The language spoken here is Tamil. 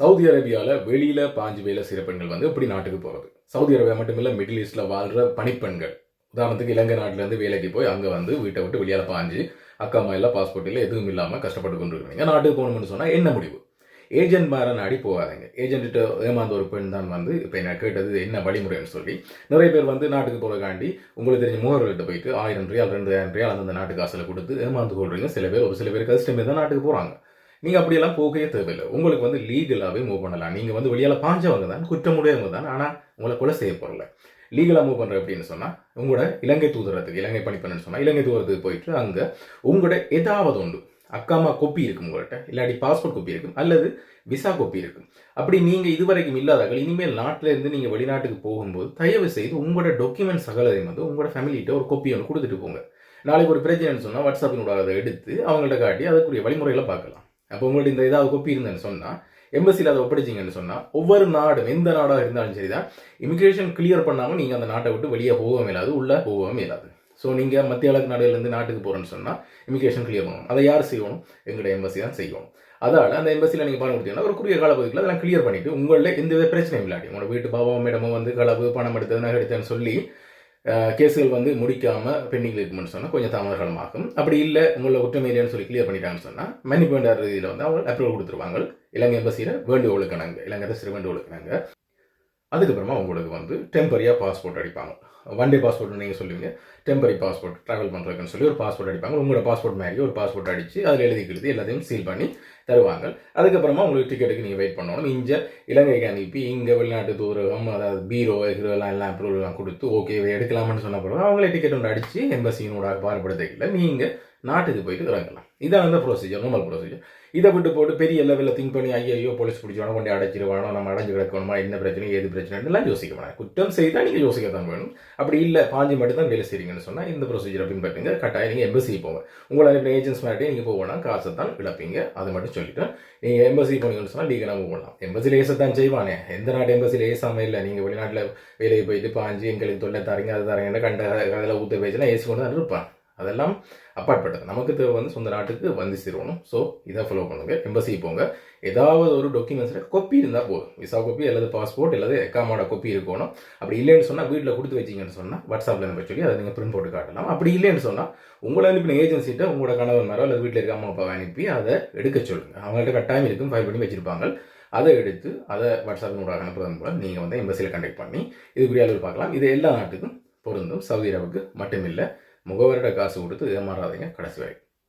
சவுதி அரேபியாவில் வெளியில் பாஞ்சு வேலை செய்கிற பெண்கள் வந்து எப்படி நாட்டுக்கு போகிறது சவுதி அரேபியா மட்டும் இல்லை மிடில் ஈஸ்டில் வாழ்கிற பணிப்பெண்கள். உதாரணத்துக்கு இலங்கை நாட்டிலேருந்து வேலைக்கு போய் அங்கே வந்து வீட்டை விட்டு வெளியால் பாஞ்சு அக்கா அம்மா இல்லை பாஸ்போர்ட் இல்லை எதுவும் இல்லாமல் கஷ்டப்பட்டு கொண்டு இருக்கீங்க நாட்டுக்கு போகணும்னு சொன்னால் என்ன முடிவு? ஏஜென்ட் மேலே நாடி போகாதீங்க. ஏஜென்ட்டு ஏமாந்த ஒரு பெண் தான் வந்து இப்போ என்ன கேட்டது என்ன வழிமுறைன்னு சொல்லி நிறைய பேர் வந்து நாட்டுக்கு போகிறக்காண்டி உங்களுக்கு தெரிஞ்ச முகவர்கள்ட்ட போயிட்டு ஆயிரம் ரியால் ரெண்டாயிரம் ரியால் அந்தந்த நாட்டு காசில் கொடுத்து ஏமாந்து கொள்றீங்க. சில பேர் ஒரு சில பேர் கஷ்டமே தான் நாட்டுக்கு போகிறாங்க நீங்கள் அப்படியெல்லாம் போகவே தேவையில்லை. உங்களுக்கு வந்து லீகலாகவே மூவ் பண்ணலாம். நீங்கள் வந்து வெளியால் பாஞ்சவங்க தான் குற்றமுடையவங்க தான் ஆனால் உங்களை கொலை செய்ய போகிறல லீகலாக மூவ் பண்ணுற அப்படின்னு சொன்னால் உங்களோட இலங்கை தூதரத்துக்கு இலங்கை பணிப்பெண்ணு சொன்னால் இலங்கை தூதரத்துக்கு போயிட்டு அங்கே உங்களோட ஏதாவது உண்டு. அக்காமா கொப்பி இருக்கும் உங்கள்கிட்ட இல்லாட்டி பாஸ்போர்ட் கொப்பி இருக்கும் அல்லது விசா கொப்பி இருக்கும். அப்படி நீங்கள் இதுவரைக்கும் இல்லாதவர்கள் இனிமேல் நாட்டில் இருந்து நீங்கள் வெளிநாட்டுக்கு போகும்போது தயவு செய்து உங்களோட டாக்குமெண்ட் சகலதையும் வந்து உங்களோட ஃபேமிலிகிட்ட ஒரு கொப்பி ஒன்று கொடுத்துட்டு போங்க. நாளைக்கு ஒரு பிரச்சனைன்னு சொன்னால் வாட்ஸ்அப்பினோட அதை எடுத்து அவங்கள்ட்ட காட்டி அதுக்குரிய வழிமுறைகளை பார்க்கலாம். அப்போ உங்கள்ட்ட இந்த இதாக கொப்பி இருந்தேன்னு சொன்னால் எம்பசியில் அதை ஒப்படைச்சிங்கன்னு சொன்னால் ஒவ்வொரு நாடும் எந்த நாடாக இருந்தாலும் சரி தான் இமிகிரேஷன் கிளியர் பண்ணாமல் நீங்கள் அந்த நாட்டை விட்டு வெளியே போகவும் இல்லாது உள்ளே போகவும் இல்லாது ஸோ நீங்கள் மத்திய கிழக்கு நாடுகள்லேருந்து நாட்டுக்கு போகிறேன்னு சொன்னால் இமிக்ரேஷன் கிளியர் பண்ணணும். அதை யார் செய்யணும்? எங்களோட எம்பசி தான் செய்யணும். அதால் அந்த எம்பசியில் நீங்கள் பணம் கொடுத்தீங்கன்னா ஒரு குறுகிய கால பகுதியில் அதெல்லாம் கிளியர் பண்ணிவிட்டு உங்களில் எந்த பிரச்சனையும் இல்லாட்டி உங்களோட வீட்டு பாபா மேடமும் வந்து களவு பணம் எடுத்தது நகை எடுத்தேன்னு சொல்லி கேஸுகள் வந்து முடிக்காமல் பெண்டிங்கில் இருக்குமென்னு சொன்னால் கொஞ்சம் தாமதமாகும் அப்படி இல்லை உங்களை குற்றமேலியான்னு சொல்லி கிளியர் பண்ணிட்டாங்கன்னு சொன்னால் மன்னிப்பு வேண்டாத ரீதியில் வந்து அவங்க அப்ரூவல் கொடுத்துருவாங்க. இலங்கை எம்பசியில் வேண்டுகோளுக்கு நாங்கள் இலங்கை அரசு வேண்டுகோளுக்கு நாங்கள் அதுக்கப்புறமா உங்களுக்கு வந்து டெம்பரியாக பாஸ்போர்ட் அடிப்பாங்க. ஒன் டே பாஸ்போர்ட் நீங்கள் சொல்லுவீங்க. டெம்பரரி பாஸ்போர்ட் ட்ராவல் பண்ணுறதுக்குன்னு சொல்லி ஒரு பாஸ்போர்ட் அடிப்பாங்க. உங்களோட பாஸ்போர்ட் மாதிரி ஒரு பாஸ்போர்ட் அடித்து அதில் எழுதி எழுதி எல்லாத்தையும் சீல் பண்ணி தருவாங்க. அதுக்கப்புறமா உங்களுக்கு டிக்கெட்டுக்கு நீங்கள் வெயிட் பண்ணணும். இங்கே இலங்கைக்கு அனுப்பி இங்கே வெளிநாட்டு தூரம் அதாவது பீரோ ஹீரோ எல்லாம் எல்லாம் கொடுத்து ஓகே எடுக்கலாமான்னு எடுக்கலாம்னு சொன்ன பிறகு அவங்களே டிக்கெட் ஒன்று அடித்து எம்பசியினோட பாடுபடுத்திக்கல நீங்கள் நாட்டுக்கு போயிட்டு இறங்கலாம். இதான் அந்த ப்ரொசீஜர் நார்மல் ப்ரொசீஜர் இதை விட்டு போட்டு பெரிய லெவலில் திங்க் பண்ணி ஐயோ போலீஸ் பிடிச்சவன கொண்டு அடைச்சிருவானோ நம்ம அடைஞ்சு கிடக்கணுமா என்ன பிரச்சனை ஏது பிரச்சனைலாம் யோசிக்க வேணாம். குற்றம் செய்தால் நீங்கள் யோசிக்க தான் வேணும். அப்படி இல்லை பாஞ்சு மட்டும் தான் வேலை செய்றீங்கன்னு சொன்னால் இந்த ப்ரொசீஜரை பின்பற்றுங்க. கட்டாயம் நீங்கள் எம்பசி போங்க. உங்களை அனுப்பின ஏஜென்ட்ஸ் மாதிரி நீங்கள் போகணும்னா காசை தான் இழப்பீங்க. அதை மட்டும் சொல்லிட்டேன் நீங்கள் எம்பசி போனீங்கன்னு சொன்னால் லீகலாக போகலாம் பண்ணலாம். எம்பசியில் தான் செய்வானே. எந்த நாட்டு எம்பசியில் ஏசாமல் இல்லை. நீங்கள் வெளிநாட்டில் வேலைக்கு போயிட்டு பாஞ்சு எங்களுக்கு தொல்லை தரீங்க அது தரீங்கன்னு கண்ட அதில் ஊற்ற பேச்சுனா ஏசி கொண்டு தான் இருப்பான். அதெல்லாம் அப்பாற்பட்டது. நமக்கு தேவை வந்து சொந்த நாட்டுக்கு வந்து சேரணும். ஸோ இதை ஃபாலோ பண்ணுங்க. எம்பசி போங்க. ஏதாவது ஒரு டாக்குமெண்ட்ஸில் கொப்பி இருந்தால் போதும். விசா கொப்பி அல்லது பாஸ்போர்ட் அல்லது எக்காமோட கொப்பி இருக்கணும். அப்படி இல்லைன்னு சொன்னால் வீட்டில் கொடுத்து வச்சிங்கன்னு சொன்னால் வாட்ஸ்அப்பில் நம்ம சொல்லி அதை நீங்கள் பிரிண்ட் போட்டு காட்டலாம். அப்படி இல்லைன்னு சொன்னால் உங்களை அனுப்பின ஏஜென்சிட்ட உங்களோட கணவன் மேரோ அல்லது வீட்டில் இருக்க அம்மா அப்பாவை அனுப்பி அதை எடுக்க சொல்லுங்கள் அவங்கள்ட்ட கட்டாயம் இருக்கும். ஃபைல் பண்ணி வச்சிருப்பாங்க. அதை எடுத்து அதை வாட்ஸ்அப்பினோட அனுப்புவதன் மூலம் நீங்கள் வந்து எம்பசியில் கண்டெக்ட் பண்ணி இது அளவில் பார்க்கலாம். இது எல்லா நாட்டுக்கும் பொருந்தும். சவுதி அரேபியாவுக்கு மட்டுமில்லை. முகவரிட காசு கொடுத்து ஏமாறாதீங்க. கடைசி வரைக்கும்